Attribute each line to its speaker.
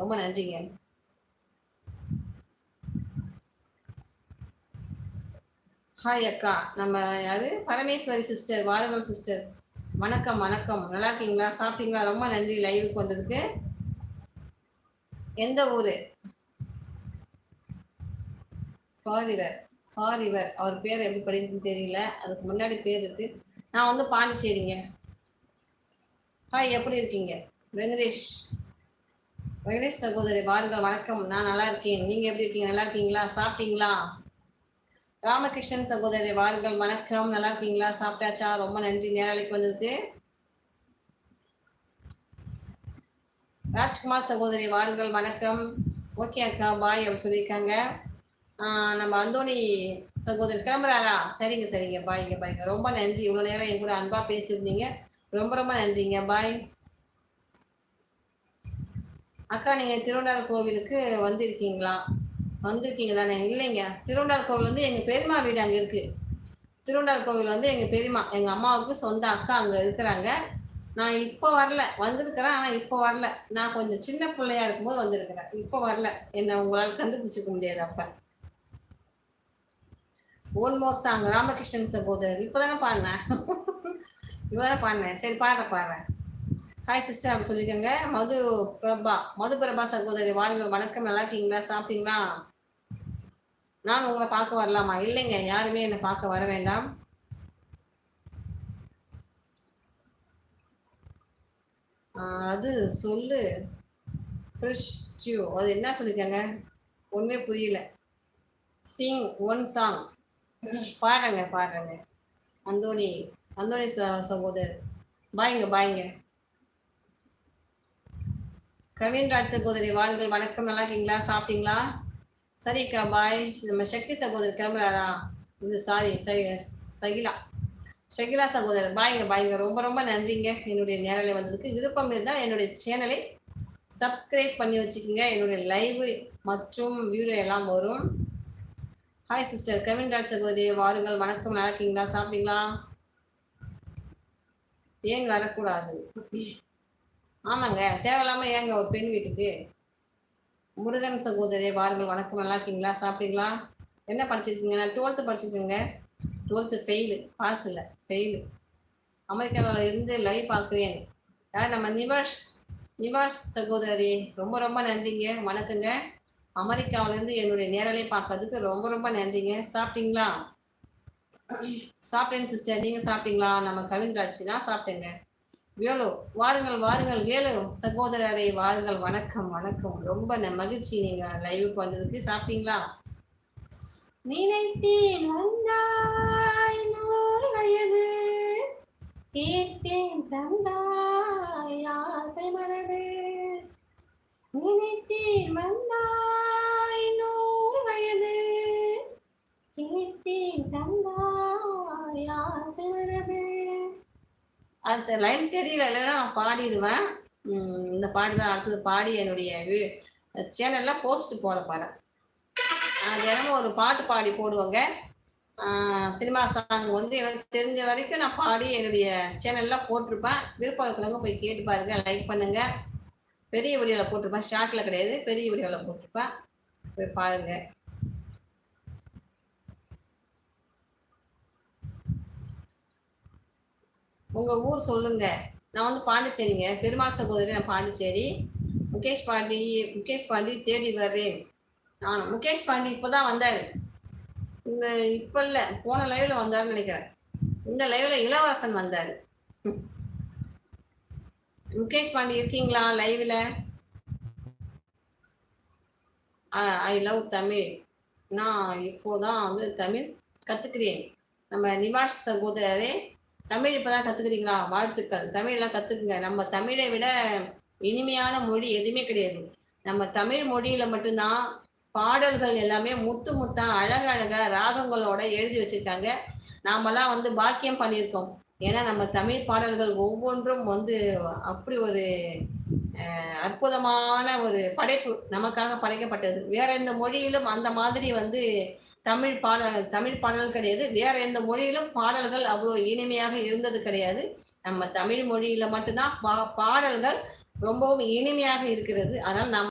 Speaker 1: ரொம்ப நன்றிங்க. ஹாய் அக்கா நம்ம யாரு? பரமேஸ்வரி சிஸ்டர் வாருங்கள் சிஸ்டர் வணக்கம் வணக்கம். நல்லா இருக்கீங்களா? சாப்பிட்டீங்களா? ரொம்ப நன்றி லைவுக்கு வந்ததுக்கு. எந்த ஊர்? ஃபாரிவர் ஃபாரிவர் அவர் பேர் எப்படி படிக்குதுன்னு தெரியல. அதுக்கு முன்னாடி பேர் இருக்கு. நான் வந்து பாண்டிச்சேரிங்க. ஹாய் எப்படி இருக்கீங்க? வெங்கடேஷ். வெங்கடேஷ் சகோதரி பாருங்க வணக்கம். நான் நல்லா இருக்கேன். நீங்கள் எப்படி இருக்கீங்க? நல்லா இருக்கீங்களா? சாப்பிட்டீங்களா? ராமகிருஷ்ணன் சகோதரி வாருங்கள் வணக்கம். நல்லா இருக்கீங்களா? சாப்பிட்டாச்சா? ரொம்ப நன்றி. நேரலைக்கு வந்ததுக்கு. ராஜ்குமார் சகோதரி வாருங்கள் வணக்கம். ஓகே அக்கா. பாய் அப்படி சொல்லியிருக்காங்க. நம்ம அந்தோணி சகோதரி கிளம்புறாரா சரிங்க சரிங்க. பாய்ங்க பாய்ங்க. ரொம்ப நன்றி. இவ்வளோ நேரம் என் கூட அன்பாக பேசியிருந்தீங்க. ரொம்ப ரொம்ப நன்றிங்க. பாய். அக்கா நீங்கள் திருவண்ணாமலை கோவிலுக்கு வந்திருக்கீங்களா? வந்திருக்கீங்க தானே? இல்லைங்க. திருவண்ணாமலை கோவில் வந்து எங்கள் பெரியம்மா வீடு அங்கே இருக்குது திருவண்ணாமலை கோவில் வந்து எங்கள் பெரியம்மா எங்கள் அம்மாவுக்கு சொந்த அக்கா அங்கே இருக்கிறாங்க. நான் இப்போ வரல. வந்திருக்கிறேன் ஆனால் இப்போ வரல. நான் கொஞ்சம் சின்ன பிள்ளையா இருக்கும்போது வந்திருக்கிறேன். இப்போ வரல. என்னை உங்களால் கண்டுபிடிச்சிக்க முடியாது அப்போ. ஒன் மோர் சாங் ராமகிருஷ்ணன் சகோதரர் இப்போ தானே பாடினேன். இப்போ தானே பாடினேன். சரி பாடுறேன் பாடுறேன். ஹாய் சிஸ்டர் அப்படி சொல்லிக்கோங்க. மது பிரபா மது பிரபா சகோதரி வாருங்க வணக்கம். நல்லா இருக்கீங்களா? சாப்பிட்டீங்களா? நான் உங்களை பார்க்க வரலாமா? இல்லைங்க யாருமே என்னை பார்க்க வர வேண்டாம். அது சொல்லு. ஃப்ரெஷ் டியூ அது என்ன சொல்லியிருக்காங்க ஒன்றுமே புரியல. சிங் ஒன் சாங் பாடுறேங்க பாடுறேங்க அந்தோணி அந்தோனி ச பாய்ங்க பாய்ங்க. கவின் ராஜ் சகோதரி வாருங்கள். வணக்கம். நல்லா இருக்கீங்களா? சாப்பிட்டீங்களா? சரிக்கா பாய். நம்ம சக்தி சகோதரர் கிளம்புறாரா? இது சாரி சரி சகிலா. ஷகிலா சகோதரர் பாய்ங்க பாய்ங்க. ரொம்ப ரொம்ப நன்றிங்க. என்னுடைய நேரலை வந்ததுக்கு விருப்பம் இருந்தால் என்னுடைய சேனலை சப்ஸ்கிரைப் பண்ணி வச்சுக்கோங்க. என்னுடைய லைவு மற்றும் வீடியோ எல்லாம் வரும். ஹாய் சிஸ்டர் கவின் ராஜ் சகோதரி வாருங்கள். வணக்கம். நல்லா இருக்கீங்களா? சாப்பிட்டீங்களா? ஏன் வரக்கூடாது? ஆமாங்க. தேவையில்லாம ஏங்க ஒரு பெண் வீட்டுக்கு? முருகன் சகோதரி வாருங்கள். வணக்கம். நல்லா இருக்கீங்களா? சாப்பிட்டீங்களா? என்ன படிச்சிருக்கீங்க? நான் டுவெல்த்து படிச்சிருக்கேங்க. டுவெல்த்து ஃபெயிலு பாஸ் இல்லை. ஃபெயிலு அமெரிக்காவில் இருந்து லைவ் பார்க்குறேன். யார் நம்ம நிவாஷ் நிவாஷ் சகோதரி ரொம்ப ரொம்ப நன்றிங்க. வணக்கங்க. அமெரிக்காவிலேருந்து என்னுடைய நேரலை பார்க்கறதுக்கு ரொம்ப ரொம்ப நன்றிங்க. சாப்பிட்டீங்களா? சாப்பிட்டேன் சிஸ்டர் நீங்கள் சாப்பிட்டீங்களா? நம்ம கவின்ராஜ் நான் சாப்பிட்டேங்க. வேலு வாருங்கள் வாருங்கள் வேலு சகோதரரை வாருங்கள். வணக்கம் வணக்கம். ரொம்ப மகிழ்ச்சி நீங்கள் லைவுக்கு வந்ததுக்கு. சாப்பிட்டீங்களா? நினைத்தேன் வந்தாய் நூறு வயது. கேட்டேன் தந்தாய் ஆசை மனது. நினைத்தேன் வந்தாய் அடுத்த லைன் தெரியல இல்லைன்னா நான் பாடிடுவேன். இந்த பாட்டு தான் அடுத்தது பாடி என்னுடைய சேனலில் போஸ்ட் போட போகிறேன் தினமும் ஒரு பாட்டு பாடி போடுவாங்க. சினிமா சாங் வந்து எனக்கு தெரிஞ்ச வரைக்கும் நான் பாடி என்னுடைய சேனலில் போட்டிருப்பேன். விருப்பம் இருக்கிறவங்க போய் கேட்டு பாருங்க லைக் பண்ணுங்க. பெரிய வீடியோவில் போட்டிருப்பேன். ஷார்ட்டில் கிடையாது பெரிய வீடியோவில் போட்டிருப்பேன். போய் பாருங்க. உங்கள் ஊர் சொல்லுங்க. நான் வந்து பாண்டிச்சேரிங்க. பெருமாள் சகோதரி நான் பாண்டிச்சேரி. முகேஷ் பாண்டி முகேஷ் பாண்டி தேடி வர்றேன். நான் முகேஷ் பாண்டி இப்போ தான் வந்தார். இந்த இப்போ இல்லை போன லைவில் வந்தாருன்னு நினைக்கிறேன். இந்த லைவில் இளவரசன் வந்தார். முகேஷ் பாண்டி இருக்கீங்களா லைவில் ஐ லவ் தமிழ். நான் இப்போதான் வந்து தமிழ் கற்றுக்கிறேன் நம்ம நிவாஷ் சகோதரரே தமிழ் இப்போதான் கற்றுக்குறீங்களா வாழ்த்துக்கள். தமிழெல்லாம் கற்றுக்குங்க நம்ம தமிழை விட இனிமையான மொழி எதுவுமே கிடையாது. நம்ம தமிழ் மொழியில் மட்டும்தான் பாடல்கள் எல்லாமே முத்து முத்தா அழகழகா ராகங்களோட எழுதி வச்சிருக்காங்க. நாமெல்லாம் வந்து பாக்கியம் பண்ணியிருக்கோம். ஏன்னா நம்ம தமிழ் பாடல்கள் ஒவ்வொன்றும் வந்து அப்படி ஒரு அற்புதமான ஒரு படைப்பு நமக்காக படைக்கப்பட்டது. வேற எந்த மொழியிலும் அந்த மாதிரி வந்து தமிழ் பாடல் தமிழ் பாடல் கிடையாது. வேற எந்த மொழியிலும் பாடல்கள் அவ்வளோ இனிமையாக இருந்தது கிடையாது. நம்ம தமிழ் மொழியில மட்டும்தான் பா பாடல்கள் ரொம்பவும் இனிமையாக இருக்கிறது. அதனால் நம்ம